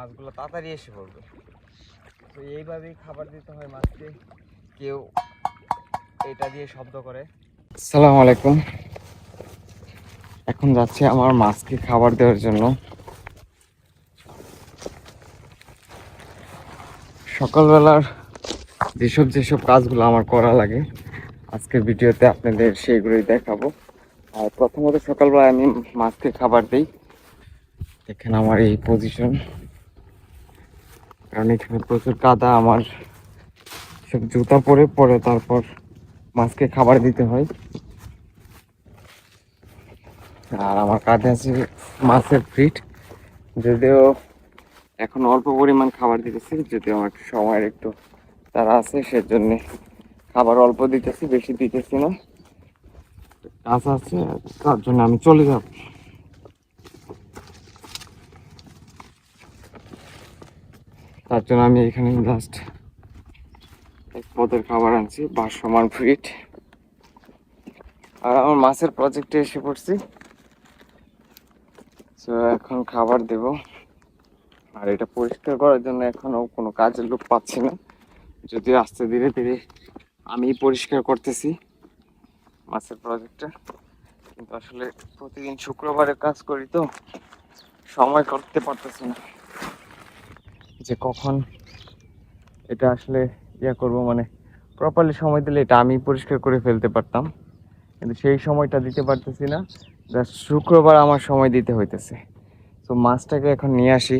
মাছগুলো তাড়াতাড়ি এসে পড়বে। তো এইভাবেই খাবার দিতে হয় মাছকে। কেউ এটা দিয়ে শব্দ করে। আসসালামু আলাইকুম। এখন যাচ্ছি আমার মাছকে খাবার দেওয়ার জন্য। সকালবেলার যেসব যেসব কাজগুলো আমার করা লাগে, আজকের ভিডিওতে আপনাদের সেইগুলোই দেখাবো। আর প্রথমত সকালবেলা আমি মাছকে খাবার দিই। এখানে আমার এই পজিশন কারণ এখানে প্রচুর কাদা, আমার সব জুতা পরে পরে তারপর মাছকে খাবার দিতে হয়। আর আমার কাঁধে আছে মাছের ফিট। যদিও এখন অল্প পরিমাণ খাবার দিতেছি, যদিও আমার সময়ের একটু তারা আছে, সেজন্য খাবার অল্প দিতেছি, বেশি দিতেছি না। কাজ আছে, তার জন্য আমি চলে যাব। তার জন্য আমি এখানে জাস্ট এক পদের খাবার আনছি বাসমান ফিট। আর আমার মাছের প্রজেক্টে এসে পড়ছি। তো এখন খাবার দেব। আর এটা পরিষ্কার করার জন্য এখনও কোনো কাজের লোক পাচ্ছি না। যদিও আস্তে ধীরে ধীরে আমি পরিষ্কার করতেছি মাছের প্রজেক্টটা কিন্তু আসলে প্রতিদিন শুক্রবারে কাজ করি তো, সময় করতে পারতেছি না। যে কখন এটা আসলে ইয়া করব মানে প্রপারলি সময় দিলে এটা আমি পরিষ্কার করে ফেলতে পারতাম। কিন্তু সেই সময়টা দিতে পারতেছি না। জাস্ট শুক্রবার আমার সময় দিতে হইতেছে। তো মাছটাকে এখন নিয়ে আসি।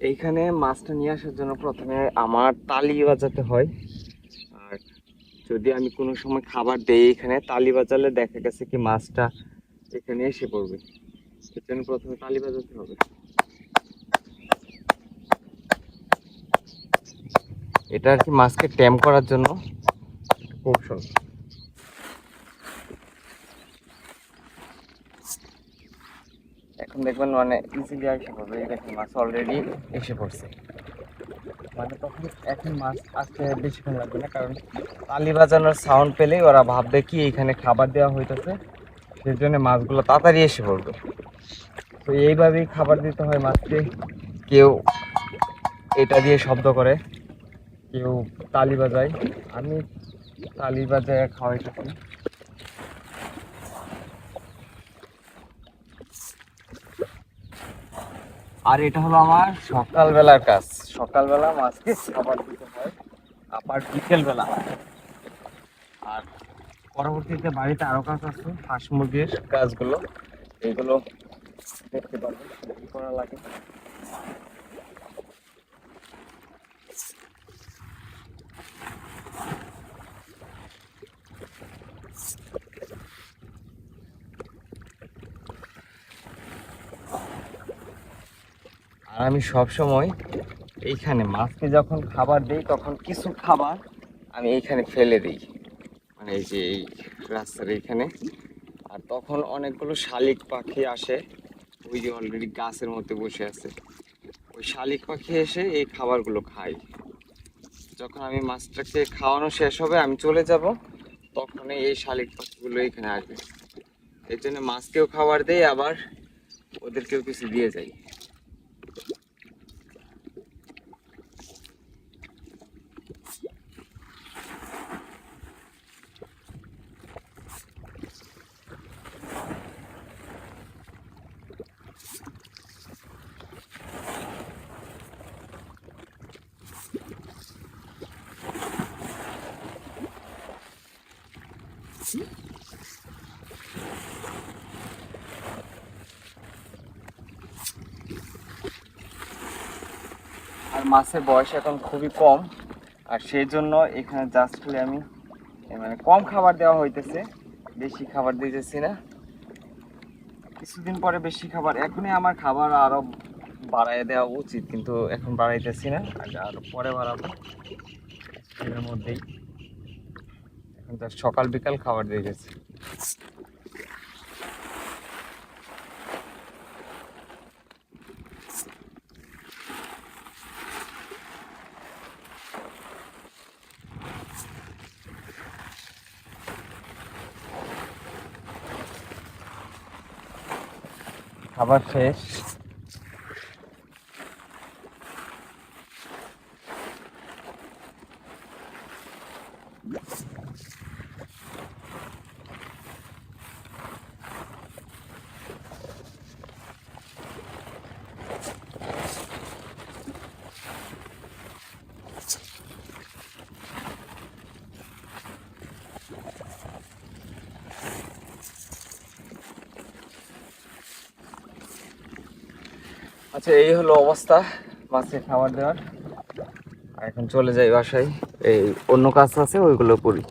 এইখানে মাছটা নিয়ে আসার জন্য প্রথমে আমার তালি বাজাতে হয়। আর যদি আমি কোনো সময় খাবার দেই এখানে, তালি বাজালে দেখা গেছে কি মাছটা এখানে এসে পড়বে। সেজন্য প্রথমে তালি বাজাতে হবে। এটা আর কি মাছকে ট্যাম করার জন্য। কৌশল এখন দেখবেন মানে ইজিলি এসে পড়বে এই দেখেন মাছ অলরেডি এসে পড়ছে। মানে তখন এখন মাছ আসতে বেশিক্ষণ লাগবে না কারণ তালি বাজানোর সাউন্ড পেলেই ওরা ভাববে কি এখানে খাবার দেওয়া হইতেছে সেই জন্য মাছগুলো তাড়াতাড়ি এসে পড়বে। তো এইভাবেই খাবার দিতে হয় মাছকে কেউ এটা দিয়ে শব্দ করে। কেউ তালি বাজায়। আমি তালি বাজায় খাওয়াইতেছি। আর এটা হলো আমার সকালবেলার কাজ। সকালবেলা মাছকে খাবার দিতে হয়, আবার বিকেলবেলা। আর পরবর্তীতে বাড়িতে আরও কাজ আছে, হাঁস মুরগির কাজগুলো। এগুলো দেখতে পারবেন করা লাগে। আর আমি সব সময় এইখানে মাছকে যখন খাবার দিই, তখন কিছু খাবার আমি এইখানে ফেলে দিই। মানে এই যে এই রাস্তার এইখানে। আর তখন অনেকগুলো শালিক পাখি আসে। ওই যে অলরেডি গাছের মধ্যে বসে আছে। ওই শালিক পাখি এসে এই খাবারগুলো খায়। যখন আমি মাছটাকে খাওয়ানো শেষ হবে, আমি চলে যাব তখন এই শালিক পাখিগুলো এখানে আসবে। এর জন্য মাছকেও খাবার দেই, আবার ওদেরকেও কিছু দিয়ে যাই। আর মাছের বয়স এখন খুবই কম, আর সেই জন্য এখানে জাস্ট খালি আমি মানে কম খাবার দেওয়া হইতেছে, বেশি খাবার দিতেছি না। কিছুদিন পরে বেশি খাবার, এখনই আমার খাবার আরও বাড়াই দেওয়া উচিত, কিন্তু এখন বাড়াইতেছি না আরও পরে বাড়াবো। এর মধ্যেই। তার সকাল বিকাল খাবার দিয়ে গেছে। খাবার শেষ। আচ্ছা এই হলো অবস্থা, মাছের খাবার দেওয়ার। এখন চলে যাই বাসায়, এই অন্য কাজ আছে, ওইগুলো করি।